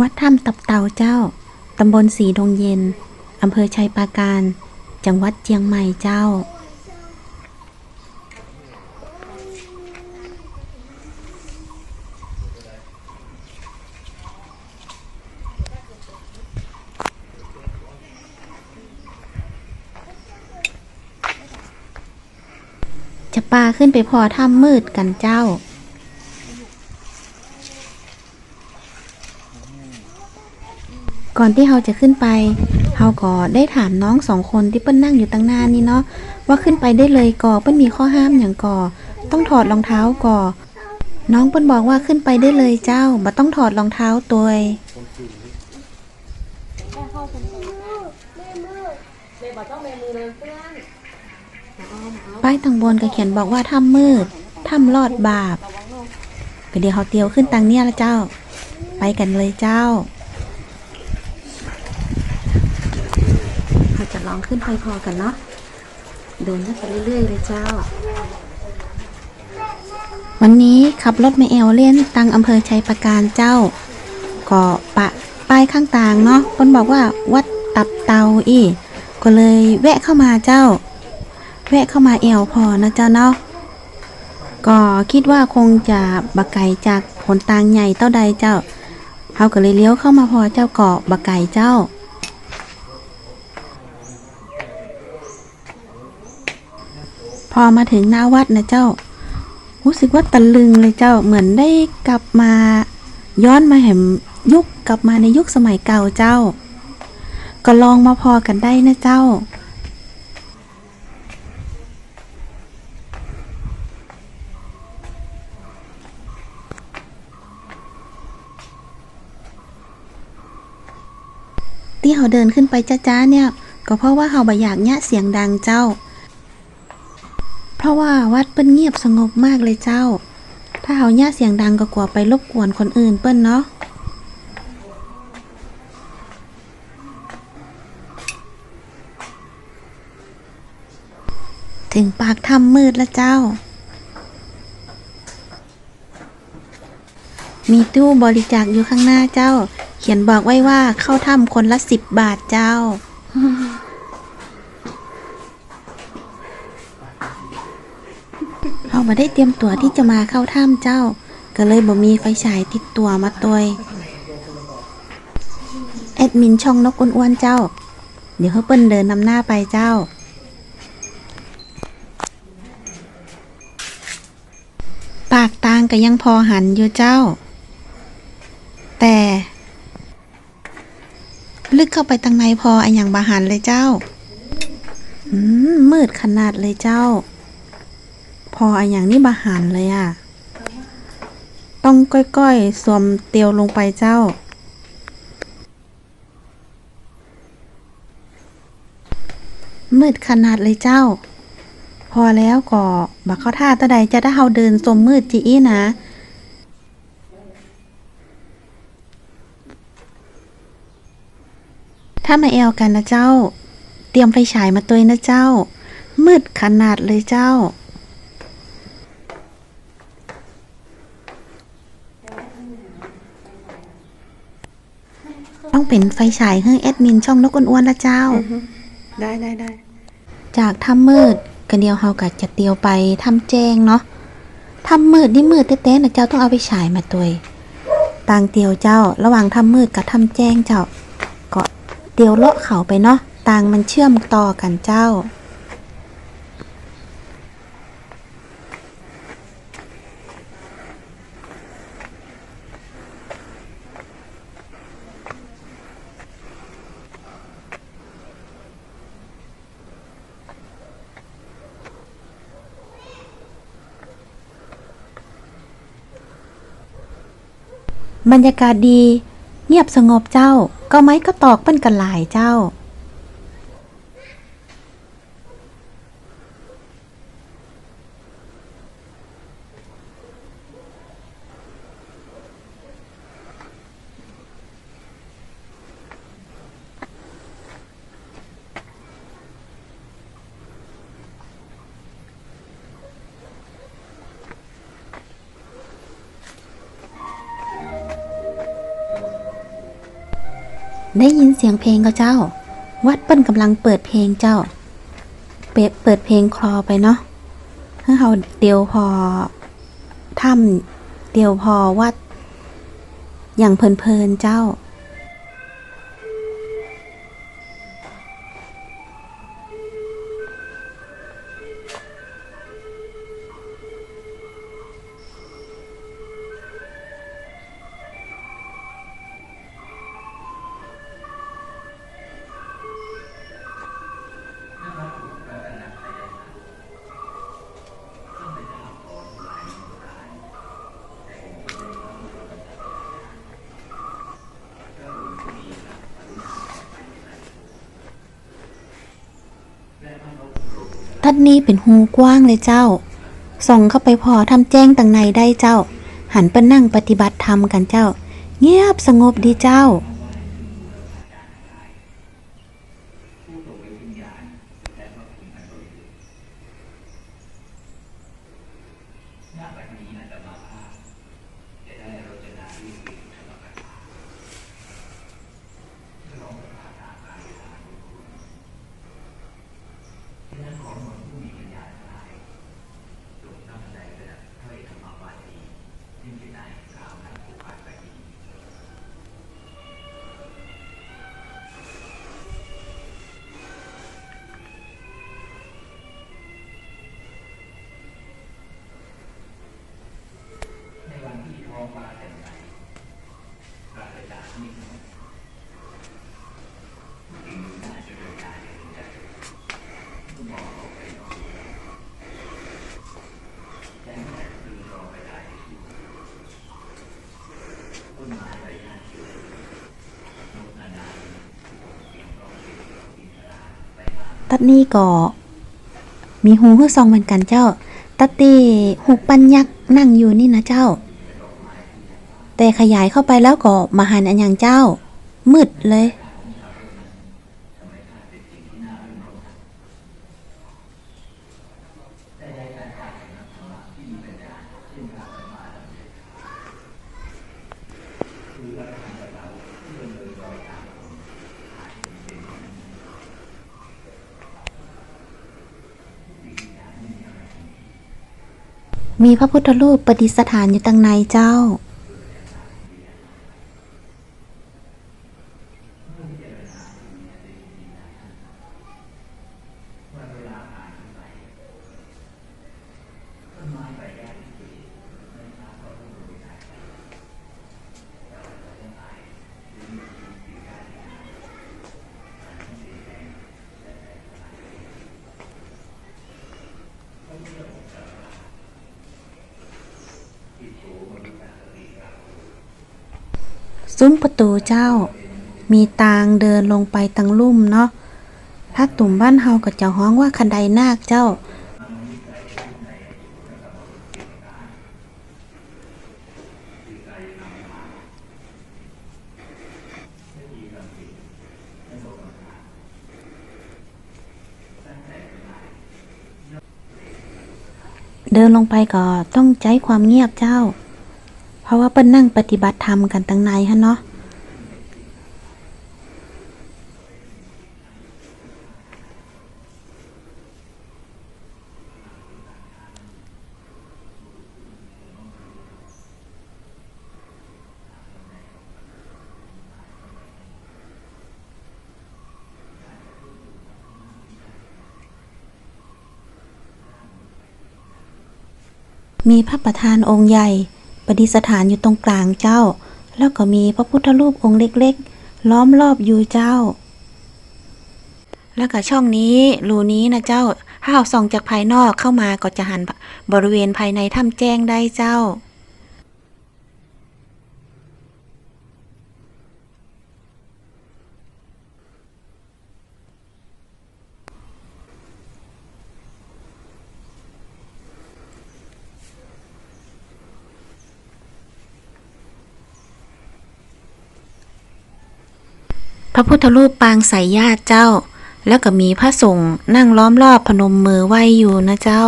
วัดถ้ำตับเต่าเจ้า ตำบลสีดงเย็น อำเภอชัยปราการ จังหวัดเจียงใหม่เจ้า จะปาขึ้นไปพอถ้ำมืดกันเจ้า ก่อนที่เราจะขึ้นไปเราก็ได้ถามน้องสองคนที่เปิ้นนั่งอยู่ตั้งหน้านี่เนาะว่าขึ้นไปได้เลยก่อเปิ้นมีข้อห้ามอย่างก่อ ต้องถอดรองเท้าก่อ น้องเปิ้นบอกว่าขึ้นไปได้เลยเจ้าบ่ต้องถอดรองเท้าตัวป้ายทางบนก็เขียนบอกว่าถ้ำมืดถ้ำลอดบาปก็เดี๋ยวเขาเตียวขึ้นตังเนี่ยละเจ้า ไปกันเลยเจ้า เราจะล องขึ้นไปพอกันเนาะเดินกันไปเรื่อยๆเลยเจ้า วันนี้ขับรถมาแอลเล่นตังอำเภอชัยประการเจ้าก็ปะป้ายข้างต่างเนาะคนบอกว่าวัดตับเตาอีก็เลยแวะเข้ามาเจ้า แวะเข้ามาแอลพอนะเจ้าเนาะก็คิดว่าคงจะบักไก่จากผลตางใหญ่เต้าใดเจ้าเขาก็เลยเลี้ยวเข้ามาพอเจ้าเกาะบักไก่เจ้า พอมาถึงหน้าวัดนะเจ้า รู้สึกว่าตะลึงเลยเจ้าเหมือนได้กลับมาย้อนมาแห่มยุคกลับมาในยุคสมัยเก่าเจ้า ก็ลองมาพอกันได้นะเจ้าที่เขาเดินขึ้นไปจ้าๆเนี่ย ก็เพราะว่าเขาบอยากเนี่ยเสียงดังเจ้า ราะว่าวัดเปิ้นเงียบสงบมากเลยเจ้า ถ้าเขาเนี่ยเสียงดังก็กลัวไปรบกวนคนอื่นเปิ้นเนาะถึงปากถ้ำมืดแล้วเจ้า มีตู้บริจาคอยู่ข้างหน้าเจ้า เขียนบอกไว้ว่าเข้าถ้ำคนละสิบบาทเจ้า เรามา ได้เตรียมตัวที่จะมาเข้าถ้ำเจ้า ก็เลยบ่มีไฟฉายติดตัวมาตัวแอดมินช่องนกอ้วนๆเจ้า เดี๋ยวเขาเปิ้นเดินนำหน้าไปเจ้า ปากตางก็ยังพอหันอยู่เจ้า แต่ ลึกเข้าไปทางในพออันอย่างบาหันเลยเจ้า อืมมืดขนาดเลยเจ้า พออันอย่างนี้บาหันเลยอะต้องก้อยๆ สวมเตียวลงไปเจ้า มืดขนาดเลยเจ้า พอแล้วก็บักเข้าท่าตะใดจะได้เฮาเดินสมมืดจีอีนะถ้ามาแอลกันนะเจ้า เตรียมไฟฉายมาตัวนะเจ้า มืดขนาดเลยเจ้า ต้อง เป็นไฟฉายให้แอดมินช่องนกอ้วนๆละเจ้า ได้ได้ได้ จากถ้ำมืดกันเดียวเฮากัจะเตียวไปถ้ำแจ้งเนาะถ้ำมืดนี่มืดแต้ๆนะเจ้าต้องเอาไปฉายมาตัวยต่างเตียวเจ้า ระหว่างถ้ำมืดกับถ้ำแจ้งเจ้า ก็เตียวเลาะเขาไปเนาะต่างมันเชื่อมต่อกันเจ้า บรรยากาศดี เงียบสงบเจ้า ก็ไม้ก็ตอกเปิ้นกันหลายเจ้า ได้ยินเสียงเพลงก็เจ้า วัดเปิ้นกำลังเปิดเพลงเจ้า เปิดเปิดเพลงคลอไปเนาะให้เขาเดียวพอถ้ำเดียวพอวัดอย่างเพลินๆเจ้า ทัดนี้เป็นหูกว้างเลยเจ้า ส่องเข้าไปพอทำแจ้งต่างในได้เจ้า หันไปนั่งปฏิบัติธรรมกันเจ้า เงียบสงบดีเจ้า ตัดนี้ก็มีหูฮื้อซองเหมือนกันเจ้า ตัดตีหูปัญยักษ์นั่งอยู่นี่นะเจ้า แต่ขยายเข้าไปแล้วก็มาหันอันยังเจ้า มืดเลย มีพระพุทธรูปประดิษฐานอยู่ตังในเจ้า ซุ้มประตูเจ้า มีตางเดินลงไปตังลุ่มเนาะภาตุ่มบ้านเฮาก็จะฮ้องว่าคันไดนาคเจ้า เดินลงไปก็ต้องใจความเงียบเจ้า ราะว่าเปิ้นนั่งปฏิบัติธรรมกันตั้งในฮะเนาะมีพระประธานองค์ใหญ่ ประดิษฐานอยู่ตรงกลางเจ้า แล้วก็มีพระพุทธรูปองค์เล็กๆ ล้อมรอบอยู่เจ้า แล้วก็ช่องนี้รูนี้นะเจ้าถ้าเอาส่องจากภายนอกเข้ามาก็จะหันบริเวณภายในถ้ำแจ้งได้เจ้า พระพุทธรูปปางสายญาติเจ้า แล้วก็มีพระสงฆ์นั่งล้อมรอบพนมมือไหวอยู่นะเจ้า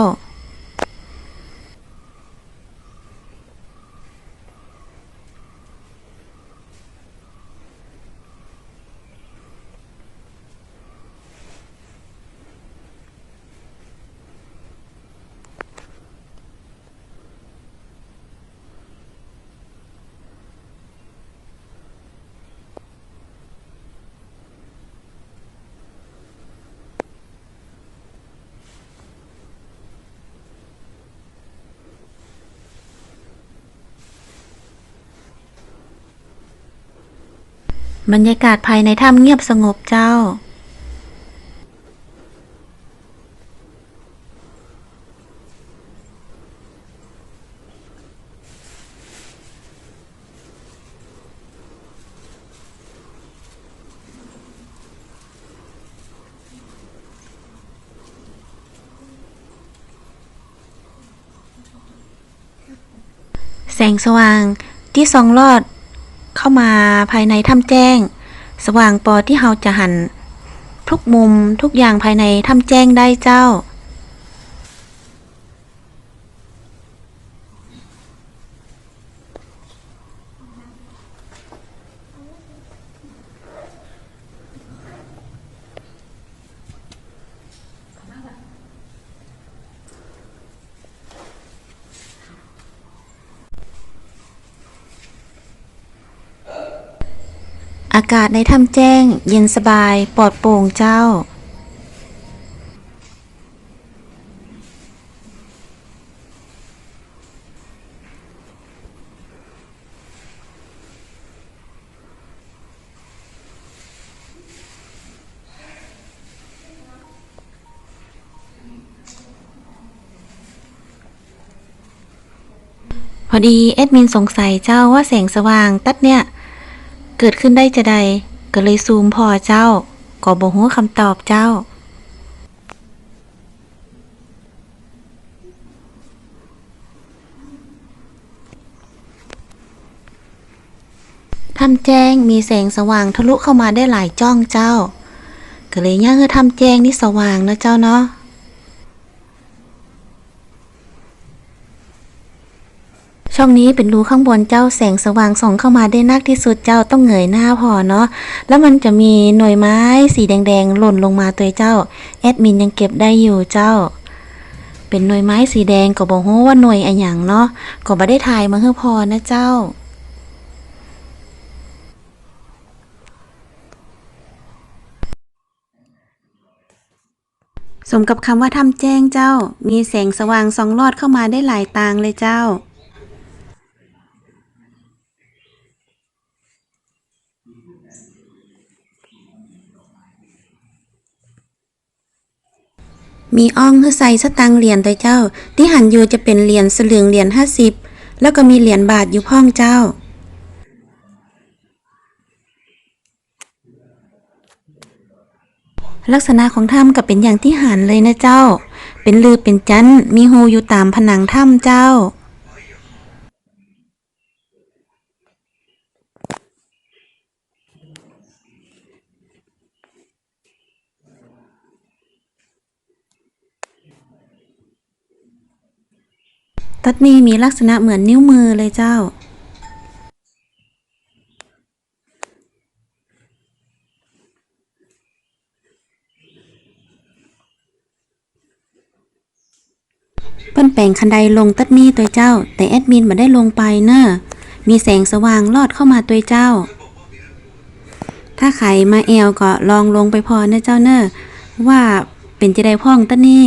บรรยากาศภายในถ้ำเงียบสงบเจ้า แสงสว่างที่ส่องลอด เข้ามาภายในถ้ำแจ้ง สว่างปอที่เราจะหัน ทุกมุมทุกอย่างภายในถ้ำแจ้งได้เจ้า อากาศในถ้ำแจ้ง เย็นสบายปลอดโปร่งเจ้า พอดี แอดมินสงสัยเจ้าว่าแสงสว่างตัดเนี่ย เกิดขึ้นได้จะใดก็เลยซูมพอเจ้า ก็บอกหัวคำตอบเจ้า ทำแจ้งมีแสงสว่างทะลุเข้ามาได้หลายจ้องเจ้า ก็เลยย่างให้ทำแจ้งนี่สว่างนะเจ้าเนาะ ช่องนี้เป็นรูข้างบนเจ้าแสงสว่างส่องเข้ามาได้นักที่สุดเจ้าต้องเหงยหน้าพอเนาะแล้วมันจะมีหน่วยไม้สีแดงๆหล่นลงมาตัวเจ้าแอดมินยังเก็บได้อยู่เจ้า เป็นหน่วยไม้สีแดงก็บอกว่าหน่วยอะหยังเนาะก็บ่ได้ถ่ายมาเพื่อพอนะเจ้าสมกับคำว่าทำแจ้งเจ้า มีแสงสว่างส่องลอดเข้ามาได้หลายตางเลยเจ้า มีอ่องคือใส่สตังเหรียญตัวเจ้า ที่หันอยู่จะเป็นเหรียญสลึงเหรียญห้าสิบแล้วก็มีเหรียญบาทอยู่พ่องเจ้า ลักษณะของถ้ำก็เป็นอย่างที่หันเลยนะเจ้า เป็นลือเป็นจันมีหูอยู่ตามผนังถ้ำเจ้า ตัดนี้มีลักษณะเหมือนนิ้วมือเลยเจ้า เปิ้นแปลงคันไดลงตัดมีตัวเจ้า แต่แอดมินมาได้ลงไปเนอะมีแสงสว่างลอดเข้ามาตัวเจ้า ถ้าใครมาแอลก็ลองลงไปพอเนะเจ้าเนอะว่าเป็นจะได้พ่องตัดนี่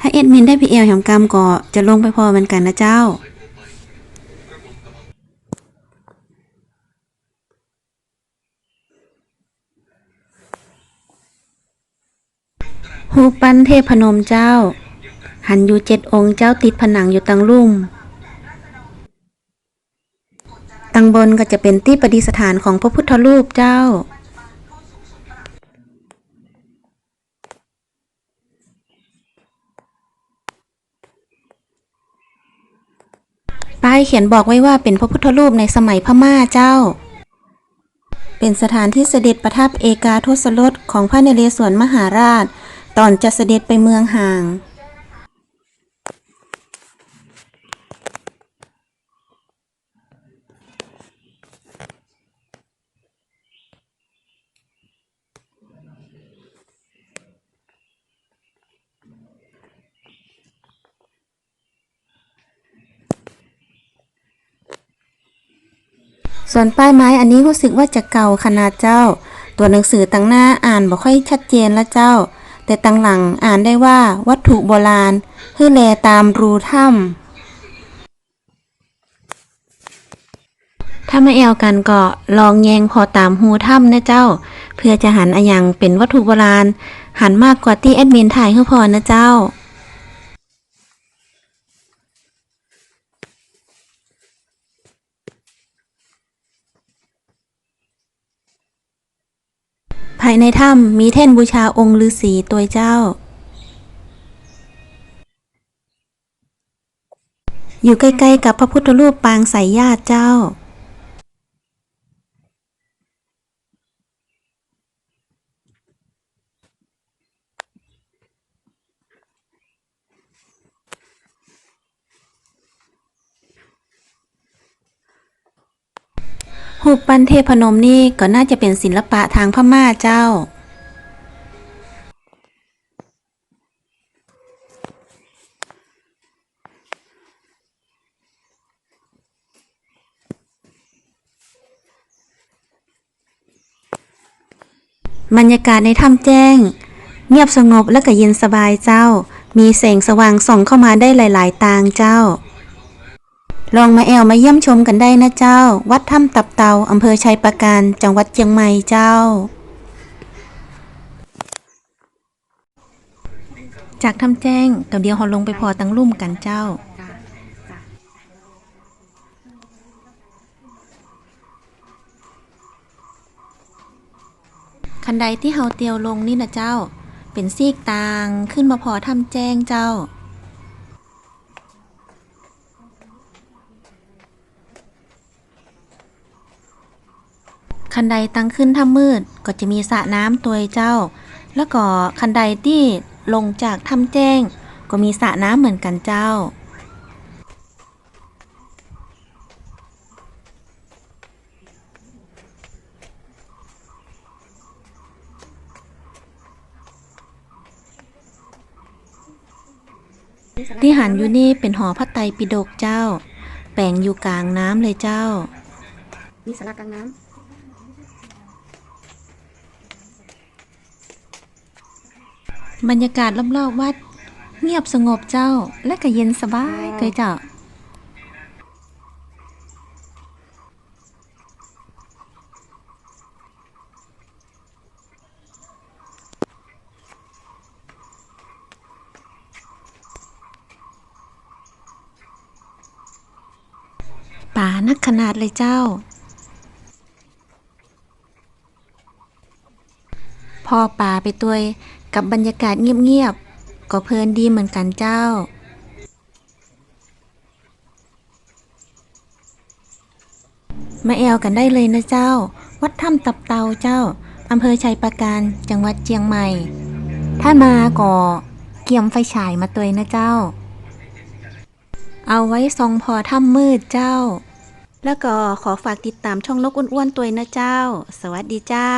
ถ้าแอดมินได้ไปแอลแหมกรรมก็จะลงไปพอเหมือนกันนะเจ้ารูปปั้นเทพนมเจ้า หันอยู่เจ็ดองค์เจ้าติดผนังอยู่ตังลุ่มตังบนก็จะเป็นที่ประดิษฐานของพระพุทธรูปเจ้า ป้ายเขียนบอกไว้ว่าเป็นพระพุทธรูปในสมัยพม่าเจ้า เป็นสถานที่เสด็จประทับเอกาทศรสของพระนเรศวรมหาราช ตอนจะเสด็จไปเมืองห่าง ส่วนป้ายไม้อันนี้รู้สึกว่าจะเก่าขนาดเจ้า ตัวหนังสือตั้งหน้าอ่านบ่ค่อยชัดเจนละเจ้า แต่ตั้งหลังอ่านได้ว่าวัตถุโบราณฮือแลตามรูถ้ำถ้ามาแอวกันก็ลองแยงพอตามหูถ้ำนะเจ้า เพื่อจะหันอะยังเป็นวัตถุโบราณ หันมากกว่าที่แอดมินถ่ายให้พอนะเจ้า ภายในถ้ำมีแท่นบูชาองค์ฤาษีตัวเจ้า อยู่ใกล้ๆกับพระพุทธรูปปางสายญาติเจ้า หูปปั้นเทพนมนี่ก็น่าจะเป็นศิลปะทางพม่าเจ้า บรรยากาศในถ้ำแจ้ง เงียบสงบและก็เย็นสบายเจ้า มีแสงสว่างส่องเข้ามาได้หลาย ๆ ตางเจ้า ลองมาแอวมาเยี่ยมชมกันได้นะเจ้า วัดถ้ำตับเตาอำเภอชัยประการ จังหวัดเชียงใหม่เจ้า จากถ้ำแจ้งกับเดียวเราลงไปพอตังลุ่มกันเจ้าคันใดที่เฮาเตียวลงนี่นะเจ้า เป็นซีกตางขึ้นมาพอถ้ำแจ้งเจ้า คันใดตั้งขึ้นถ้ำมืดก็จะมีสระน้ำตัวเจ้า แล้วก็คันใดที่ลงจากถ้ำแจ้ง ก็มีสระน้ำเหมือนกันเจ้าที่หันอยู่นี่เป็นหอพระไตรปิฎกเจ้า แปลงอยู่กลางน้ำเลยเจ้า มีสารากลางน้ บรรยากาศรอบๆวัด เงียบสงบเจ้าและก็เย็นสบายเลยเจ้าป่านักขนาดเลยเจ้าพอป่าไปตัว กับบรรยากาศเงียบๆ ก็เพลินดีเหมือนกันเจ้า มาแอวกันได้เลยนะเจ้า วัดถ้ำตับเตาเจ้าอำเภอชัยประการจังหวัดเชียงใหม่ ถ้ามาก็เกี่ยมไฟฉายมาตัวนะเจ้า เอาไว้ทรงพอถ้ำมืดเจ้า แล้วก็ขอฝากติดตามช่องลกอ้วนๆตัวนะเจ้า สวัสดีเจ้า